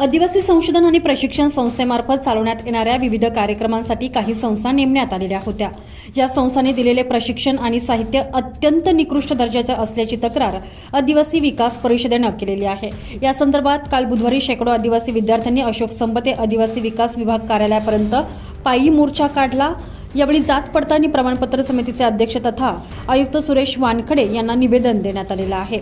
आदिवासी संशोधन आणि प्रशिक्षण संस्थेमार्फत चालवण्यात येणाऱ्या विविध कार्यक्रमांसाठी काही संस्था नेमण्यात आलेल्या होत्या. या संस्थांनी दिलेले प्रशिक्षण आणि साहित्य अत्यंत निकृष्ट दर्जाचे असल्याची तक्रार आदिवासी विकास परिषदेनं केलेली आहे. या संदर्भात काल बुधवारी शेकडो आदिवासी विद्यार्थ्यांनी अशोक संबते आदिवासी विकास विभाग कार्यालयापर्यंत पायी मोर्चा काढला. यावेळी जात पडताळणी प्रमाणपत्र समितीचे अध्यक्ष तथा आयुक्त सुरेश वानखडे यांना निवेदन देण्यात आलेलं आहे.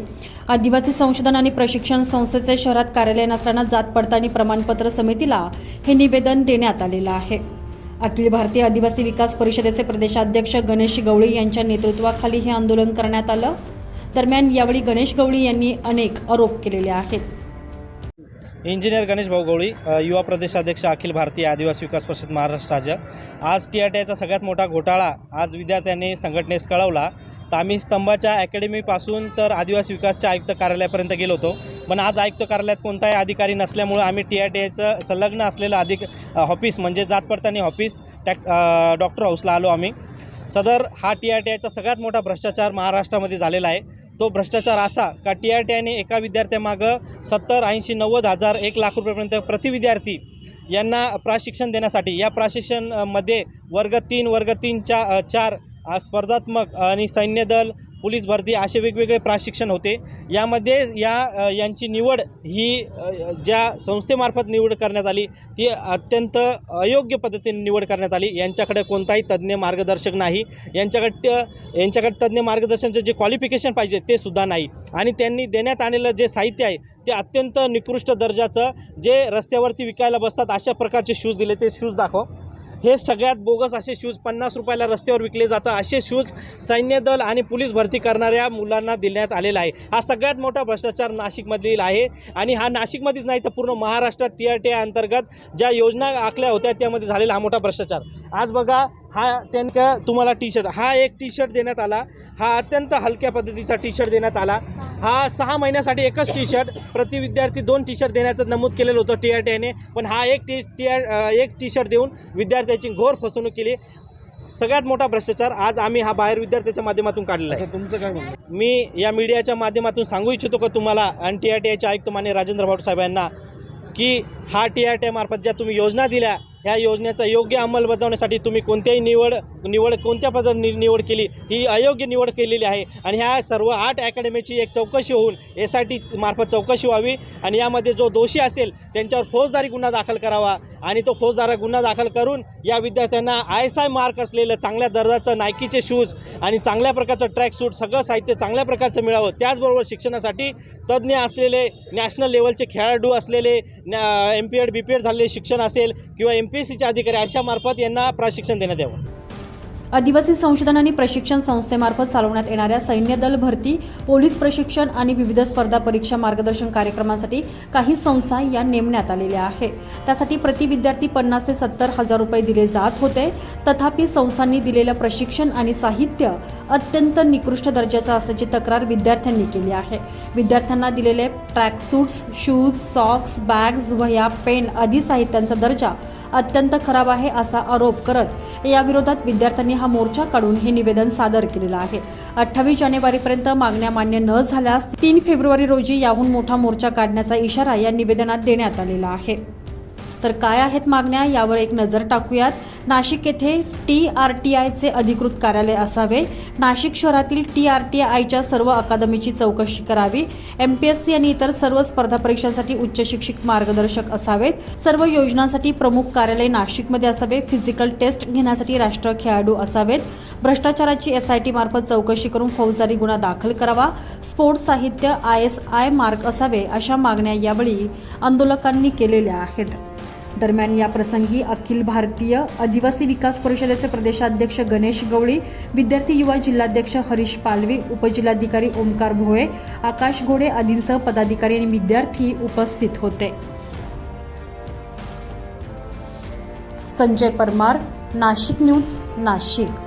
आदिवासी संशोधन आणि प्रशिक्षण संस्थेचे शहरात कार्यालय नसताना जात पडताळणी प्रमाणपत्र समितीला हे निवेदन देण्यात आलेलं आहे. अखिल भारतीय आदिवासी विकास परिषदेचे प्रदेशाध्यक्ष गणेश गवळी यांच्या नेतृत्वाखाली हे आंदोलन करण्यात आलं. दरम्यान यावेळी गणेश गवळी यांनी अनेक आरोप केलेले आहेत. इंजिनियर गणेश भाऊ गवळी युवा प्रदेशाध्यक्ष अखिल भारतीय आदिवासी विकास परिषद महाराष्ट्र राज्य. आज टी आय टी आयचा सगळ्यात मोठा घोटाळा आज विद्यार्थ्यांनी संघटनेस कळवला. तर आम्ही स्तंभाच्या अकॅडमीपासून तर आदिवासी विकासच्या आयुक्त कार्यालयापर्यंत गेलो होतो. पण आज आयुक्त कार्यालयात कोणताही अधिकारी नसल्यामुळं आम्ही टी आय टी आयचं संलग्न असलेलं अधिक ऑफिस म्हणजे जात पडताना ऑफिस टॅक डॉक्टर हाऊसला आलो आम्ही. सदर हा टी आय टी आयचा सगळ्यात मोठा भ्रष्टाचार महाराष्ट्रामध्ये झालेला आहे. तो भ्रष्टाचार असा का टी आर टी आयने एका विद्यार्थ्यामागं सत्तर ऐंशी नव्वद हजार एक लाख रुपयेपर्यंत प्रति विद्यार्थी यांना प्रशिक्षण देण्यासाठी या प्रशिक्षणमध्ये वर्ग तीन वर्ग तीनच्या चार स्पर्धात्मक आणि सैन्य दल पोलीस भरती असे वेगवेगळे प्रशिक्षण होते. यामध्ये या यांची निवड ही ज्या संस्थेमार्फत निवड करण्यात आली ती अत्यंत अयोग्य पद्धतीने निवड करण्यात आली. यांच्याकडे कोणताही तज्ज्ञ मार्गदर्शक नाही. यांच्याकडे यांच्याकडे तज्ज्ञ मार्गदर्शनचं जे क्वालिफिकेशन पाहिजे ते सुद्धा नाही. आणि त्यांनी देण्यात आलेलं जे साहित्य आहे ते अत्यंत निकृष्ट दर्जाचं जे रस्त्यावरती विकायला बसतात अशा प्रकारचे शूज दिले. ते शूज दाखव. हे सगळ्यात बोगस असे शूज पन्नास रुपयाला रस्त्यावर विकले जातात. असे शूज सैन्य दल आणि पोलीस भरती करणाऱ्या मुलांना देण्यात आलेला आहे. हा सगळ्यात मोठा भ्रष्टाचार नाशिकमधील आहे आणि हा नाशिकमध्येच नाही तर पूर्ण महाराष्ट्रात टी आर टी आय अंतर्गत ज्या योजना आखल्या होत्या त्यामध्ये झालेला हा मोठा भ्रष्टाचार. आज बघा हा त्यांना तुम्हाला टी शर्ट हा एक टी शर्ट देण्यात आला. हा अत्यंत हलक्या पद्धतीचा टी शर्ट देण्यात आला. हा सहा महिन्यासाठी एकच टी शर्ट प्रति विद्यार्थी दोन टी शर्ट देण्याचं नमूद केलेलं होतं टी आर टी आयने पण हा एक टी टी आर एक टी शर्ट देऊन विद्यार्थी घोर फसवणूक केली. सगळ्यात मोठा भ्रष्टाचार आज आम्ही हा बाहेर विद्यार्थ्याच्या माध्यमातून काढलेला आहे. तुमचं काय म्हणणं? मी या मीडियाच्या माध्यमातून सांगू इच्छितो का तुम्हाला आणि टी आय टी आयचे आयुक्त मान्य राजेंद्र भाऊ साहेब यांना की हा टी आय टी मार्फत ज्या तुम्ही योजना दिल्या ह्या योजनेचा योग्य अंमलबजावण्यासाठी तुम्ही कोणत्याही निवड निवड कोणत्या पद्धतीने निवड केली ही अयोग्य निवड केलेली आहे. आणि ह्या सर्व आठ अकॅडमीची एक चौकशी होऊन एस आय टी मार्फत चौकशी व्हावी. आणि यामध्ये जो दोषी असेल त्यांच्यावर फौजदारी गुन्हा दाखल करावा. आणि तो फौजदारा गुन्हा दाखल करून या विद्यार्थ्यांना आय एस आय मार्क असलेलं चांगल्या दर्जाचं नायकीचे शूज आणि चांगल्या प्रकारचं ट्रॅक सूट सगळं साहित्य चांगल्या प्रकारचं मिळावं त्याचबरोबर शिक्षणासाठी तज्ज्ञ असलेले नॅशनल लेवलचे खेळाडू असलेले M P Ed B P Ed झालेले शिक्षण असेल किंवा एम पी सीचे अधिकारी अशा मार्फत यांना प्रशिक्षण देण्यात यावं. आदिवासी संशोधन आणि प्रशिक्षण संस्थेमार्फत चालवण्यात येणाऱ्या सैन्य दल भरती पोलीस प्रशिक्षण आणि विविध स्पर्धा परीक्षा मार्गदर्शन कार्यक्रमांसाठी काही संस्था या नेमण्यात आलेल्या आहेत. त्यासाठी प्रति विद्यार्थी पन्नास ते सत्तर हजार रुपये दिले जात होते. तथापि संस्थांनी दिलेलं प्रशिक्षण आणि साहित्य अत्यंत निकृष्ट दर्जाचं असल्याची तक्रार विद्यार्थ्यांनी केली आहे. विद्यार्थ्यांना दिलेले track suits shoes socks bags वह्या पेन आदी साहित्यांचा दर्जा अत्यंत खराब आहे असा आरोप करत याविरोधात विद्यार्थ्यांनी हा मोर्चा काढून हे निवेदन सादर केलेलं आहे. अठ्ठावीस जानेवारीपर्यंत मागण्या मान्य न झाल्यास तीन फेब्रुवारी रोजी याहून मोठा मोर्चा काढण्याचा इशारा या निवेदनात देण्यात आलेला आहे. तर काय आहेत मागण्या यावर एक नजर टाकूयात. नाशिक येथे टी आर टी आयचे अधिकृत कार्यालय असावे. नाशिक शहरातील टी आर टी आयच्या सर्व अकादमीची चौकशी करावी. एम पी एस सी आणि इतर सर्व स्पर्धा परीक्षांसाठी उच्च शिक्षित मार्गदर्शक असावेत. सर्व योजनांसाठी प्रमुख कार्यालय नाशिकमध्ये असावे. फिजिकल टेस्ट घेण्यासाठी राष्ट्रीय खेळाडू असावेत. भ्रष्टाचाराची एस आय टी मार्फत चौकशी करून फौजदारी गुन्हा दाखल करावा. स्पोर्ट्स साहित्य आय एस आय मार्क असावे अशा मागण्या यावेळी आंदोलकांनी केलेल्या आहेत. दरम्यान या प्रसंगी अखिल भारतीय आदिवासी विकास परिषदेचे प्रदेशाध्यक्ष गणेश गवळी विद्यार्थी युवा जिल्हाध्यक्ष हरीश पालवी उपजिल्हाधिकारी ओमकार भोळे आकाश घोडे आदींसह पदाधिकारी आणि विद्यार्थी उपस्थित होते. संजय परमार नाशिक न्यूज नाशिक.